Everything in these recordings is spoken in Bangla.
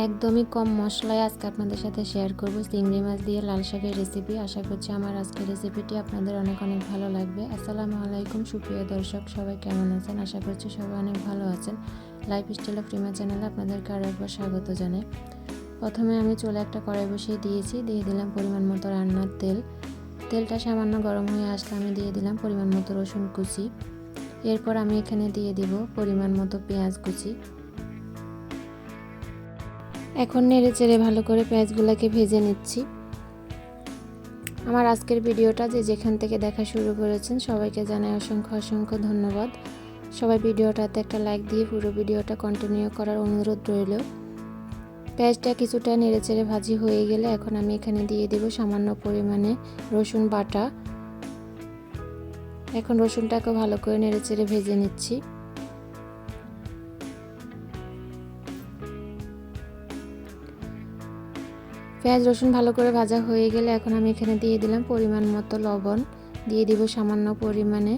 একদমই কম মশলায় আজকে আপনাদের সাথে শেয়ার করব। চিংড়ি মাছ দিয়ে লাল শাকের রেসিপি আশা করছি আমার আজকের রেসিপিটি আপনাদের অনেক অনেক ভালো লাগবে। আসসালামু আলাইকুম, সুপ্রিয় দর্শক, সবাই কেমন আছেন? আশা করছি সবাই অনেক ভালো আছেন। লাইফ স্টাইল অফ রিমা চ্যানেলে আপনাদেরকে আরও একবার স্বাগত জানাই। প্রথমে আমি চলে একটা কড়াই বসিয়ে দিয়েছি। দিয়ে দিলাম পরিমাণ মতো রান্নার তেল। তেলটা সামান্য গরম হয়ে আসলে আমি দিয়ে দিলাম পরিমাণ মতো রসুন কুচি। এরপর আমি এখানে দিয়ে দিব পরিমাণ মতো পেঁয়াজ কুচি। এখন নেড়ে চেড়ে ভালো করে পেঁয়াজগুলোকে ভেজে নিচ্ছি। আমার আজকের ভিডিওটা যে যেখান থেকে দেখা শুরু করেছেন সবাইকে জানাই অসংখ্য অসংখ্য ধন্যবাদ। সবাই ভিডিওটাতে একটা লাইক দিয়ে পুরো ভিডিওটা কন্টিনিউ করার অনুরোধ রইল। পেঁয়াজটা কিছুটা নেড়ে চেড়ে ভাজি হয়ে গেলে এখন আমি এখানে দিয়ে দেব সামান্য পরিমাণে রসুন বাটা। এখন রসুনটাকে ভালো করে নেড়ে চেড়ে ভেজে নিচ্ছি। পেঁয়াজ রসুন ভালো করে ভাজা হয়ে গেলে এখন আমি এখানে দিয়ে দিলাম পরিমাণ মতো লবণ। দিয়ে দিব সামান্য পরিমাণে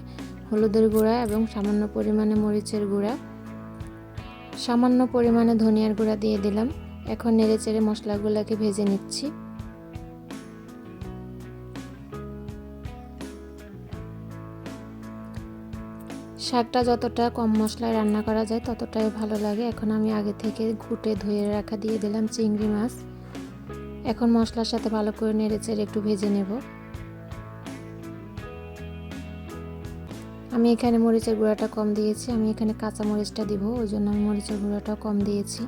হলুদের গুঁড়া এবং সামান্য পরিমাণে মরিচের গুঁড়া। সামান্য পরিমাণে ধনিয়ার গুঁড়া দিয়ে দিলাম। এখন নেড়ে চেড়ে মশলাগুলোকে ভেজে নিচ্ছি। শাকটা যতটা কম মশলায় রান্না করা যায় ততটাই ভালো লাগে। এখন আমি আগে থেকে ঘুটে ধুয়ে রাখা দিয়ে দিলাম চিংড়ি মাছ। এখন মশলার সাথে ভালো করে নেড়ে চেড়ে একটু ভেজে নেব। আমি এখানে মরিচের গুঁড়াটা কম দিয়েছি, আমি এখানে কাঁচা মরিচটা দিব, ওই জন্য আমি মরিচের গুঁড়াটা কম দিয়েছি।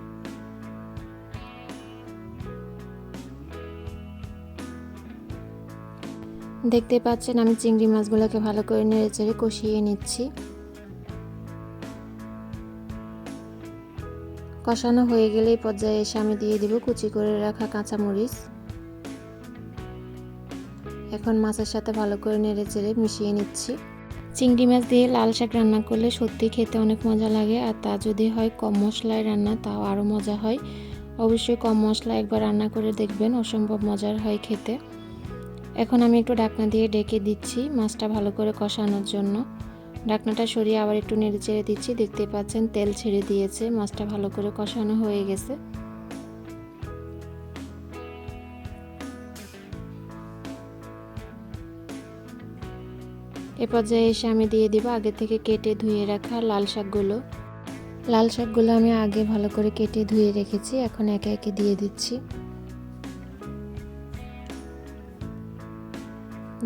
দেখতে পাচ্ছেন আমি চিংড়ি মাছগুলোকে ভালো করে নেড়ে চেড়ে কষিয়ে নিচ্ছি। কষানো হয়ে গেলে এই পর্যায়ে এসে আমি দিয়ে দিব কুচি করে রাখা কাঁচামরিচ। এখন মাছের সাথে ভালো করে নেড়ে চেড়ে মিশিয়ে নিচ্ছি। চিংড়ি মাছ দিয়ে লাল শাক রান্না করলে সত্যি খেতে অনেক মজা লাগে, আর তা যদি হয় কম মশলায় রান্না, তাও আরও মজা হয়। অবশ্যই কম মশলা একবার রান্না করে দেখবেন, অসম্ভব মজার হয় খেতে। এখন আমি একটু ঢাকনা দিয়ে ডেকে দিচ্ছি মাছটা ভালো করে কষানোর জন্য। ঢাকনাটা সরিয়ে আবার একটু নেড়ে চেড়ে দিচ্ছি। দেখতে পাচ্ছেন তেল ছেড়ে দিয়েছে, মাছটা ভালো করে কষানো হয়ে গেছে। এ পর্যায়ে এসে আমি দিয়ে দিব আগে থেকে কেটে ধুয়ে রাখা লাল শাকগুলো। লাল শাকগুলো আমি আগে ভালো করে কেটে ধুয়ে রেখেছি, এখন একে একে দিয়ে দিচ্ছি।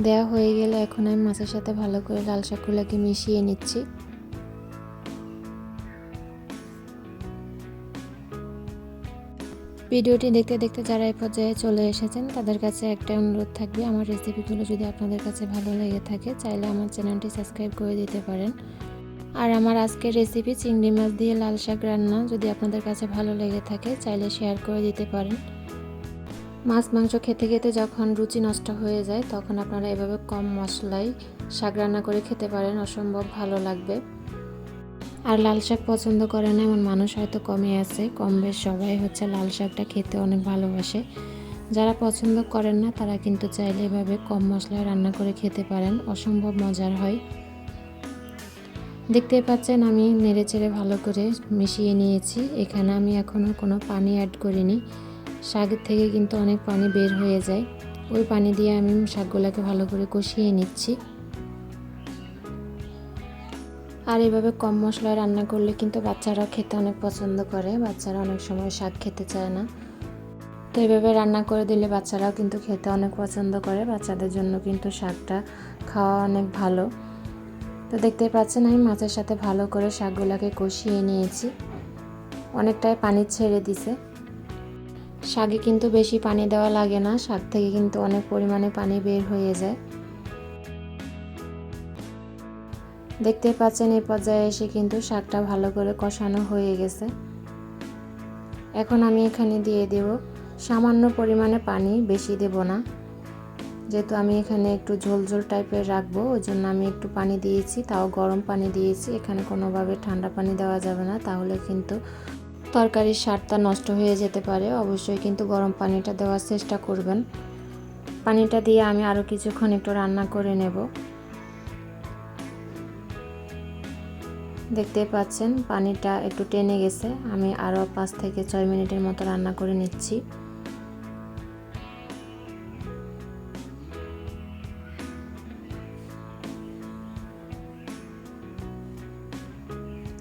দেওয়া হয়ে গেলে এখন আমি মাছের সাথে ভালো করে লাল শাকগুলোকে মিশিয়ে নিচ্ছি। ভিডিওটি দেখতে দেখতে যারা এই পর্যায়ে চলে এসেছেন, তাদের কাছে একটা অনুরোধ থাকবে। আমার রেসিপিগুলো যদি আপনাদের কাছে ভালো লেগে থাকে, চাইলে আমার চ্যানেলটি সাবস্ক্রাইব করে দিতে পারেন। আর আমার আজকের রেসিপি চিংড়ি মাছ দিয়ে লাল শাক রান্না যদি আপনাদের কাছে ভালো লেগে থাকে, চাইলে শেয়ার করে দিতে পারেন। মাছ, মাংস খেতে খেতে যখন রুচি নষ্ট হয়ে যায়, তখন আপনারা এভাবে কম মশলায় শাক রান্না করে খেতে পারেন, অসম্ভব ভালো লাগবে। আর লাল শাক পছন্দ করে না এমন মানুষ হয়তো কমই আছে। কম বেশ সবাই হচ্ছে লাল শাকটা খেতে অনেক ভালোবাসে। যারা পছন্দ করেন না, তারা কিন্তু চাইলে এভাবে কম মশলায় রান্না করে খেতে পারেন, অসম্ভব মজার হয়। দেখতে পাচ্ছেন, আমি নেড়ে চেড়ে ভালো করে মিশিয়ে নিয়েছি। এখানে আমি এখনও কোনো পানি অ্যাড করিনি। শাকের থেকে কিন্তু অনেক পানি বের হয়ে যায়। ওই পানি দিয়ে আমি শাকগুলোকে ভালো করে কষিয়ে নিচ্ছি। আর এভাবে কম মশলায় রান্না করলে কিন্তু বাচ্চারাও খেতে অনেক পছন্দ করে। বাচ্চারা অনেক সময় শাক খেতে চায় না। তো এইভাবে রান্না করে দিলে বাচ্চারাও কিন্তু খেতে অনেক পছন্দ করে। বাচ্চাদের জন্য কিন্তু শাকটা খাওয়া অনেক ভালো। তো দেখতেই পাচ্ছেন, আমি মাছের সাথে ভালো করে শাকগুলোকে কষিয়ে নিয়েছি। অনেকটাই পানি ছেড়ে দিছে। শাকে কিন্তু বেশি পানি দেওয়া লাগে না, শাক থেকে কিন্তু অনেক পরিমাণে পানি বের হয়ে যায়। দেখতে পাচ্ছেন এই পর্যায়ে এসে কিন্তু শাকটা ভালো করে কষানো হয়ে গেছে। এখন আমি এখানে দিয়ে দেব সামান্য পরিমাণে পানি, বেশি দেব না। যেহেতু আমি এখানে একটু ঝোল ঝোল টাইপের রাখব ওই জন্য আমি একটু পানি দিয়েছি, তাও গরম পানি দিয়েছি। এখানে কোনোভাবে ঠান্ডা পানি দেওয়া যাবে না, তাহলে কিন্তু তরকারির স্বাদটা নষ্ট হয়ে যেতে পারে, অবশ্যই কিন্তু গরম পানিটা দেওয়ার চেষ্টা করবেন। পানিটা দিয়ে আমি আরও কিছুক্ষণ একটু রান্না করে নেব। দেখতে পাচ্ছেন পানিটা একটু টেনে গেছে, আমি আরও পাঁচ থেকে ছয় মিনিটের মতো রান্না করে নিচ্ছি।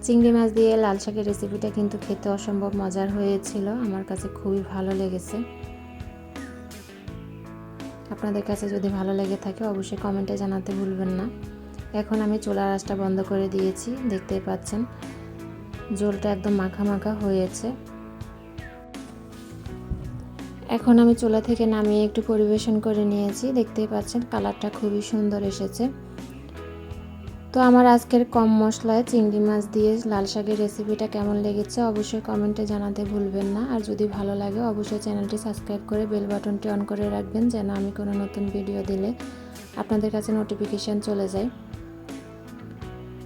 চিংড়ি মাছ দিয়ে লাল শাকের রেসিপিটা কিন্তু খেতে অসম্ভব মজার হয়েছিল। আমার কাছে খুবই ভালো লেগেছে। আপনাদের কাছে যদি ভালো লেগে থাকে, অবশ্যই কমেন্টে জানাতে ভুলবেন না। এখন আমি চুলার আঁচটা বন্ধ করে দিয়েছি, দেখতেই পাচ্ছেন। জলটা একদম মাখা মাখা হয়েছে। এখন আমি চুলা থেকে নামিয়ে একটু পরিবেশন করে নিয়েছি, দেখতেই পাচ্ছেন কালারটা খুবই সুন্দর এসেছে। তো আমার আজকের কম মশলায় চিংড়ি মাছ দিয়ে লাল শাকের রেসিপিটা কেমন লেগেছে অবশ্যই কমেন্টে জানাতে ভুলবেন না। আর যদি ভালো লাগে অবশ্যই চ্যানেলটি সাবস্ক্রাইব করে বেল বাটনটি অন করে রাখবেন যেন আমি কোনো নতুন ভিডিও দিলে আপনাদের কাছে নোটিফিকেশান চলে যায়।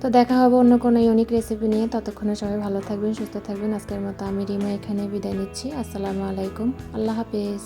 তো দেখা হবে অন্য কোনো ইউনিক রেসিপি নিয়ে। ততক্ষণে সবাই ভালো থাকবেন, সুস্থ থাকবেন। আজকের মতো আমি রিমা এখানে বিদায় নিচ্ছি। আসসালামু আলাইকুম। আল্লাহ হাফেজ।